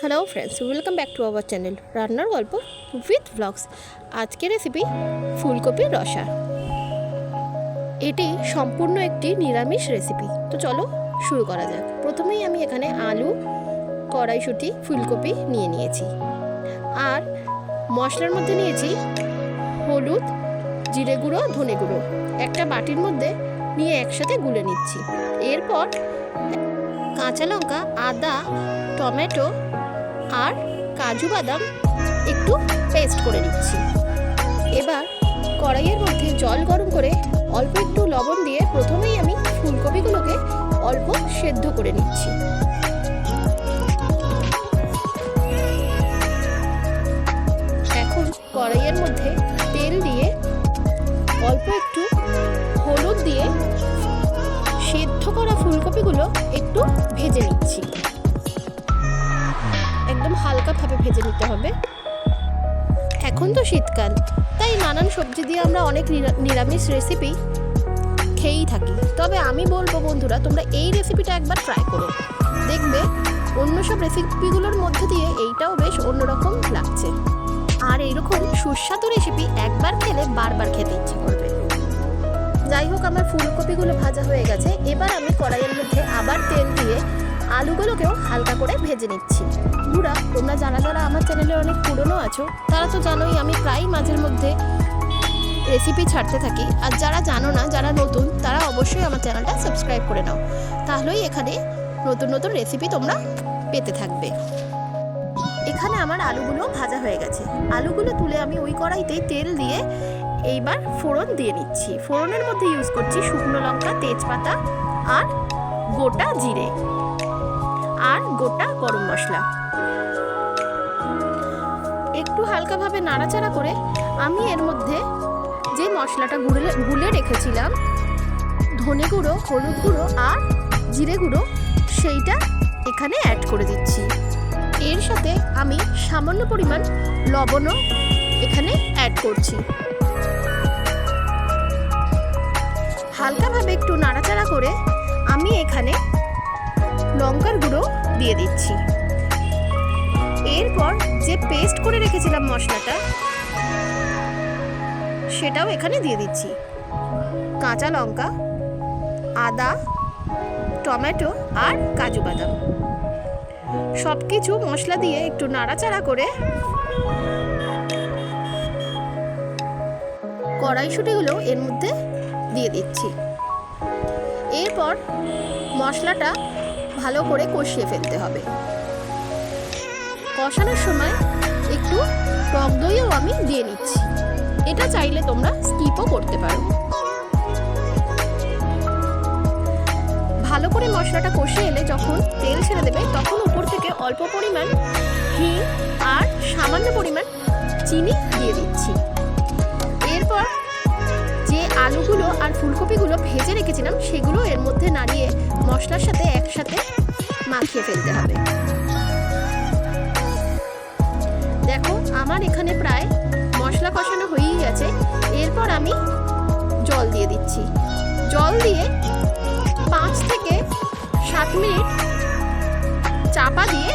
Hello friends welcome back to our channel রান্নার গল্প with blogs আজকের রেসিপি ফুলকপির রসা। এটি সম্পূর্ণ একটি নিরামিষ রেসিপি তো চলো শুরু করা যাক। প্রথমেই আমি এখানে আলু, কড়াইশুঁটি, ফুলকপি নিয়ে নিয়েছি। আর মশলার মধ্যে নিয়েছি হলুদ, জিরে গুঁড়ো, ধনে গুঁড়ো। একটা বাটির মধ্যে নিয়ে একসাথে গুলে নিচ্ছি। এরপর কাঁচা লঙ্কা, আদা, টমেটো আর কাজু বাদাম একটু পেস্ট করে নিচ্ছি। এবার কড়াইয়ের মধ্যে জল গরম করে অল্প একটু লবণ দিয়ে প্রথমেই আমি ফুলকপিগুলোকে অল্প সেদ্ধ করে নিচ্ছি। এখন কড়াইয়ের মধ্যে তেল দিয়ে অল্প একটু হলুদ দিয়ে সেদ্ধ করা ফুলকপিগুলো একটু ভেজে নিচ্ছি। হালকাভাবে ভেজে নিতে হবে। এখন তো শীতকাল, তাই নানান সবজি দিয়ে আমরা অনেক নিরা- নিরামিষ রেসিপি খেয়েই থাকি। তবে আমি বলব বন্ধুরা, তোমরা এই রেসিপিটা একবার ট্রাই করো। দেখবে, অন্য সব রেসিপিগুলোর মধ্যে দিয়ে এইটাও বেশ অন্যরকম লাগছে। আর এইরকম সুস্বাদু রেসিপি একবার খেলে বারবার খেতে ইচ্ছে করবে। যাই হোক, আমার ফুলকপিগুলো ভাজা হয়ে গেছে। এবার আমি কড়াইয়ের মধ্যে আবার আলুগুলোকেও হালকা করে ভেজে নিচ্ছি। বুড়া তোমরা যারা যারা আমার চ্যানেলে অনেক পুরনো আছো, তারা তো জানোই আমি প্রায় মাঝের মধ্যে রেসিপি ছাড়তে থাকি। আর যারা জানো না, যারা নতুন, তারা অবশ্যই আমার চ্যানেলটা সাবস্ক্রাইব করে নাও। তাহলেই এখানে নতুন নতুন রেসিপি তোমরা পেতে থাকবে। এখানে আমার আলুগুলো ভাজা হয়ে গেছে। আলুগুলো তুলে আমি ওই কড়াইতেই তেল দিয়ে এইবার ফোড়ন দিয়ে নিচ্ছি। ফোড়নের মধ্যে ইউজ করছি শুকনো লঙ্কা, তেজপাতা আর গোটা জিরে। আর গোটা গরম মশলা। একটু হালকাভাবে নাড়াচাড়া করে আমি এর মধ্যে যে মশলাটা গুলে গুলে রেখেছিলাম, ধনে গুঁড়ো, হলুদ গুঁড়ো আর জিরে গুঁড়ো, সেইটা এখানে অ্যাড করে দিচ্ছি। এর সাথে আমি সামান্য পরিমাণ লবণও এখানে অ্যাড করছি। হালকাভাবে একটু নাড়াচাড়া করে আমি এখানে লঙ্কার গুঁড়ো দিয়ে দিচ্ছি। এরপর যে পেস্ট করে রেখেছিলাম মশলাটা, সেটাও এখানে দিয়ে দিচ্ছি। কাঁচা লঙ্কা, আদা, টমেটো আর কাজু বাদাম। সব কিছু মশলা দিয়ে একটু নাড়াচাড়া করে কড়াইশুটিগুলো এর মধ্যে দিয়ে দিচ্ছি। এরপর মশলাটা ভালো করে কষিয়ে ফেলতে হবে। কষানোর সময় একটু টক দইও আমি দিয়ে নিচ্ছি। এটা চাইলে তোমরা স্কিপও করতে পারো। ভালো করে মশলাটা কষে এলে যখন তেল ছেড়ে দেবে, তখন উপর থেকে অল্প পরিমাণ হিং আর সামান্য পরিমাণ চিনি দিয়ে দিচ্ছি। ফুলকপিগুলো ভেজে রেখেছিলাম, সেগুলো এর মধ্যে নাড়িয়ে মশলার সাথে একসাথে মাখিয়ে ফেলতে হবে। দেখো, আমার এখানে প্রায় মশলা কষানো হয়েই গেছে। এরপর আমি জল দিয়ে দিচ্ছি। জল দিয়ে পাঁচ থেকে সাত মিনিট চাপা দিয়ে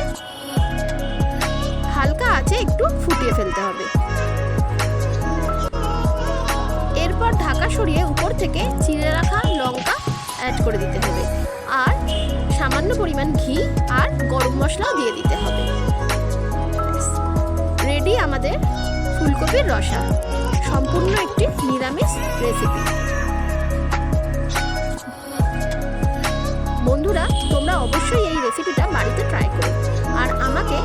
হালকা আছে একটু ফুটিয়ে ফেলতে হবে। সরিয়ে উপর থেকে চিড়ে রাখা লঙ্কা অ্যাড করে দিতে হবে। আর সামান্য পরিমাণ ঘি আর গরম মশলাও দিয়ে দিতে হবে। রেডি আমাদের ফুলকপির রসা। সম্পূর্ণ একটি নিরামিষ রেসিপি বন্ধুরা, তোমরা অবশ্যই এই রেসিপিটা বাড়িতে ট্রাই করো। আর আমাকে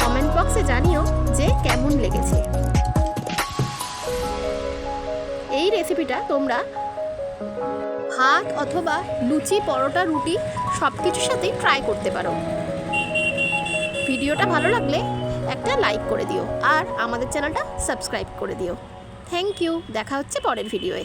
কমেন্ট বক্সে জানিও যে কেমন লেগেছে। এই রেসিপিটা তোমরা ভাত অথবা লুচি, পরোটা, রুটি সব কিছুর সাথেই ট্রাই করতে পারো। ভিডিওটা ভালো লাগলে একটা লাইক করে দিও আর আমাদের চ্যানেলটা সাবস্ক্রাইব করে দিও। থ্যাংক ইউ দেখা হচ্ছে পরের ভিডিওয়ে